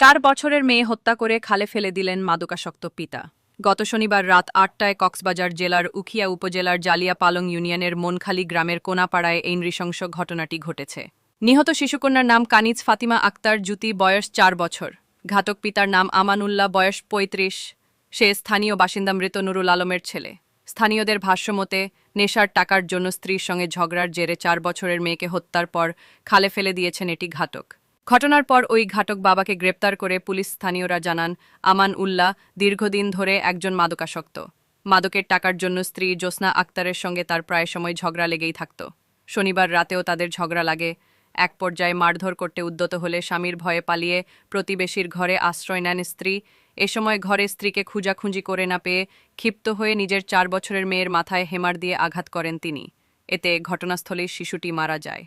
চার বছরের মেয়ে হত্যা করে খালে ফেলে দিলেন মাদকাসক্ত পিতা? গত শনিবার রাত আটটায় কক্সবাজার জেলার উখিয়া উপজেলার জালিয়া পালং ইউনিয়নের মনখালী গ্রামের কোনাপাড়ায় এই নৃশংস ঘটনাটি ঘটেছে। নিহত শিশুকন্যার নাম কানিজ ফাতিমা আক্তার জুতি বয়স চার বছর। ঘাতক পিতার নাম আমানুল্লাহ, বয়স পঁয়ত্রিশ। সে স্থানীয় বাসিন্দা মৃত নুরুল আলমের ছেলে। স্থানীয়দের ভাষ্যমতে, নেশার টাকার জন্য স্ত্রীর সঙ্গে ঝগড়ার জেরে চার বছরের মেয়েকে হত্যার পর খালে ফেলে দিয়েছেন এটি ঘাতক। ঘটনার পর ওই ঘাতক বাবাকে গ্রেপ্তার করে পুলিশ স্থানীয়রা জানান, আমান উল্লাহ দীর্ঘদিন ধরে একজন মাদকাসক্ত। মাদকের টাকার জন্য স্ত্রী জ্যোৎস্না আক্তারের সঙ্গে তার প্রায় সময় ঝগড়া লেগেই থাকত। শনিবার রাতেও তাদের ঝগড়া লাগে। এক পর্যায়ে মারধর করতে উদ্যত হলে স্বামীর ভয়ে পালিয়ে প্রতিবেশীর ঘরে আশ্রয় নেন স্ত্রী। এ সময় ঘরে স্ত্রীকে খুঁজাখুঁজি করে না পেয়ে ক্ষিপ্ত হয়ে নিজের চার বছরের মেয়ের মাথায় হেমার দিয়ে আঘাত করেন তিনি। এতে ঘটনাস্থলেই শিশুটি মারা যায়।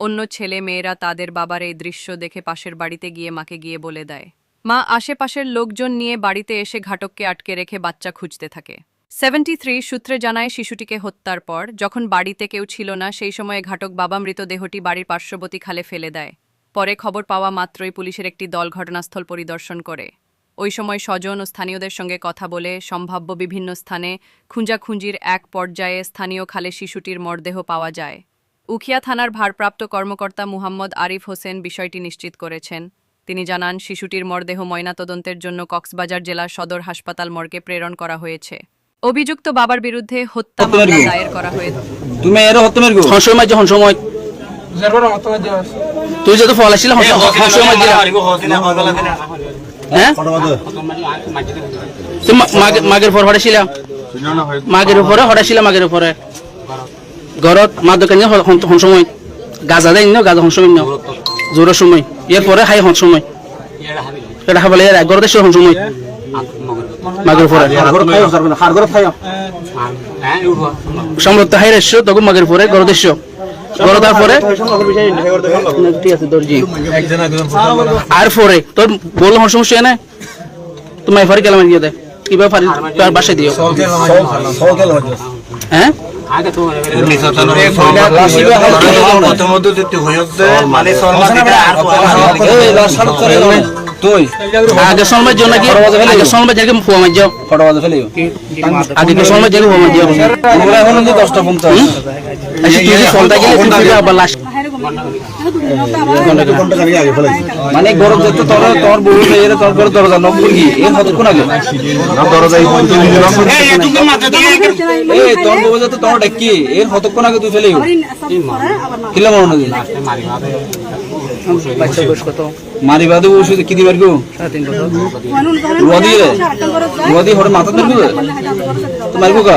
অন্য ছেলে মেয়েরা তাদের বাবার এই দৃশ্য দেখে পাশের বাড়িতে গিয়ে মাকে গিয়ে বলে দেয়। মা আশেপাশের লোকজন নিয়ে বাড়িতে এসে ঘাটককে আটকে রেখে বাচ্চা খুঁজতে থাকে। সেভেন্টি থ্রি সূত্রে জানায় শিশুটিকে হত্যার পর, যখন বাড়িতে কেউ ছিল না, সেই সময়ে ঘাটক বাবা মৃতদেহটি বাড়ির পার্শ্ববর্তী খালে ফেলে দেয়। পরে খবর পাওয়া মাত্রই পুলিশের একটি দল ঘটনাস্থল পরিদর্শন করে। ওই সময় স্বজন ও স্থানীয়দের সঙ্গে কথা বলে সম্ভাব্য বিভিন্ন স্থানে খুঁজাখুঁজির এক পর্যায়ে স্থানীয় খালে শিশুটির মরদেহ পাওয়া যায়। উখিয়া থানার ভারপ্রাপ্ত কর্মকর্তা মুহাম্মদ আরিফ হোসেন বিষয়টি নিশ্চিত করেছেন তিনি জানান শিশুটির মরদেহ ময়নাতদন্তের জন্য কক্সবাজার জেলা সদর হাসপাতাল মর্গে প্রেরণ করা হয়েছে অভিযুক্ত বাবার বিরুদ্ধে হত্যা মামলা? দায়ের করা হয়েছে তুমি এর মারগো হনসময় তুই যত ফল আসছিল হনসময় মাঝে হ্যাঁ মাগের পর মাগের উপরে হড়াইছিল মাগের উপরে ঘরত মা দোকানে হনসময় গাজা দেয় ন গাজা হনসময় ন জোরের সময় এর পরে হাই হনসময় এটা খাবলে এর ঘর দেশ হনসময় মাগের উপরে সম্রত হাই রেস্য তখন মাগের পরে ঘর দেশ ঘর তারপরে আর পরে তোর বলল আমার সমস্যা না তুমি এফআর গেলাম দেয় কীভাবে বাসায় দিও হ্যাঁ? আগে সময় জন্য কি? আগে সময় জায়গায় ফুয়া মার যাও আগে সময় জায়গায় ফুয়া মার যাও আচ্ছা তুই যে ফোনটা গেলে আবার লাস্ট মানে গরম যত তোর তোর বউ এর তোর ঘরে দরজা নক করবি এর হত কোন আগে? দরজা এই তোর বউ যত তোর ডাকি এর হত কোন আগে তুই ফেলে কিলা মরণ মারি বাদে ওষুধ কি দিবার গো? রদি রে। রদি হরে মাথা ধরবো তো মারবো কা?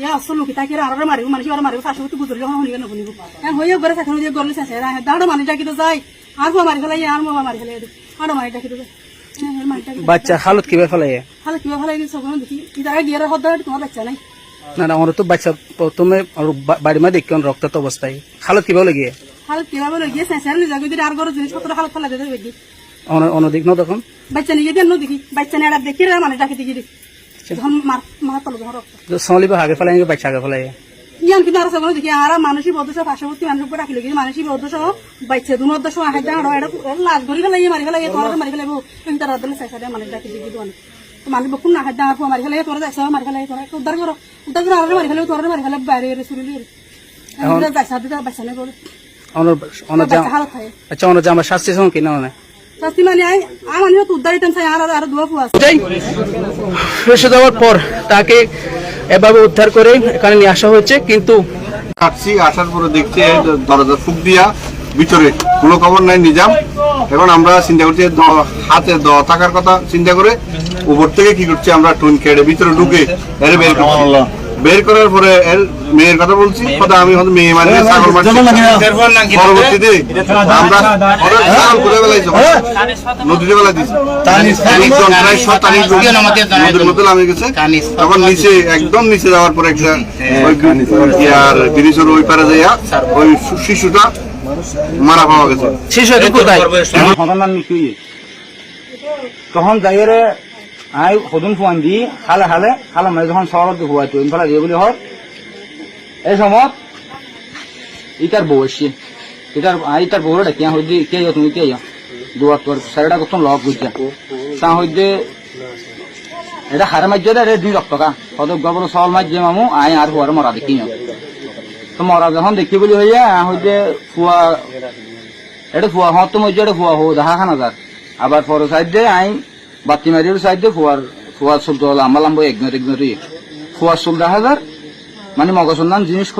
ইয়া আসল লোক তাকে আর মারিব মানুষ বার মারিব শাশু তো গুজরি যখন শুনিবে নবনিব হ্যাঁ হইয়া ঘরে চাইতে নদী গরলে চাইছে দাঁড়ো মানুষ ডাকি তো যাই আর মারি ফেলাই আর মারি ফেলাই আর মারি ডাকি তো ডাকি বাচ্চা হালত কীভাবে ফেলাই তাহলে কীভাবে ফেলাই সব দেখি। ইতারা গিয়ে তোমার বাচ্চা নাই। না না ওরা তো বাচ্চা প্রথমে আর বাড়ি মা দেখি রক্তাক্ত অবস্থায় হালত কীভাবে লাগিয়ে হালত কীভাবে লই গিয়ে স্যাঁচার নিয়ে যাবে যদি আর ঘর জিনিসপত্র হালত ফেলা দিতে অনদিক ন তখন বাচ্চা নিয়ে দিয়ে দেখি? বাচ্চা নিয়ে আর দেখি মানে ডাকি দেখি দেখি তল সোনালি আগে ফেলাই বাচ্চা আগে ফেলাই ইয়ান কিন্তু আর দেখি আর মানুষই বদশ পার্শ্ববর্তী মানুষ উপর রাখি লাগি মানুষই বদশ বাচ্চা দু মদ্দশ আহে দাঁড়ো এটা লাশ ধরি ফেলাই মারি ফেলাই তোমার মারি ফেলাই কিন্তু তার আদলে স্যাঁচারে মানে ডাকি দেখি দোয়ান মানুষ বকুন না হাত দাঁড় মারি ফেলাই তোরা যাইছ মারি ফেলাই তোরা উদ্ধার করো উদ্ধার করে আর মারি ফেলাই তোরা মারি ফেলাই বাইরে সুরিলি যাইছা দিতে বাচ্চা নেই বলে অনর বাচ্চা আচ্ছা অনর আমার শাস্তি সঙ্গে কিনা মানে? মানে ফেসে দেওয়ার পর তাকে এভাবে উদ্ধার করে এখানে নিয়ে আসা হয়েছে কিন্তু আসার পরে দেখছি দরজা ফুক দিয়া ভিতরে কোনো খবর নাই নিজাম। এখন আমরা চিন্তা করছি হাতে দ থাকার কথা চিন্তা করে উপর থেকে কি করছি আমরা টুন কেড়ে ভিতরে ঢুকে এর বের করছি। বের করার পরে এর মেয়ের কথা বলছি কথা আমি হয়তো মেয়ে মানে ছাগল মারছি। পরবর্তীতে আমরা বেলাইছে বেলা দিছে। প্রায় শতাধিক নদীর মধ্যে নামে গেছে। তখন নিচে একদম নিচে যাওয়ার পরে একটা ওই ইয়ার ব্রিজের ওই পারে যাইয়া ওই শিশুটা মারা পাওয়া গেছে। শিশু কোথায়? সন্তান মৃত্যু হয়ে তখন যাইরে আই সদুন ফুয়ান দি খালে খালে খালে মানে যখন শহরত হুয়াইতো ইনফালা দিয়ে বলি হয় এই সময় ইটার বউ এসছে। ইটার ইটার বউ ডাকিয়া দি কে তুমি কে তোর সাইডা কত লগ বুঝা তা এটা হারে দুই লক্ষ টাকা। সল মামু আই আর হুয়ার মরা দেখি তো মরা যখন দেখি বলি হইয়া হই যে ফুয়া, এটা ফুয়া হত তো মধ্যে এটা ফুয়া হো দেখা খান হাজার আবার পর সাইড দিয়ে আই বাতি মারির সাইড দিয়ে ফুয়ার ফুয়ার চুল তো লম্বা লম্বা একজনের একজনের ফুয়ার চুল দেখা হাজার মানে মগজন্দান জিনিস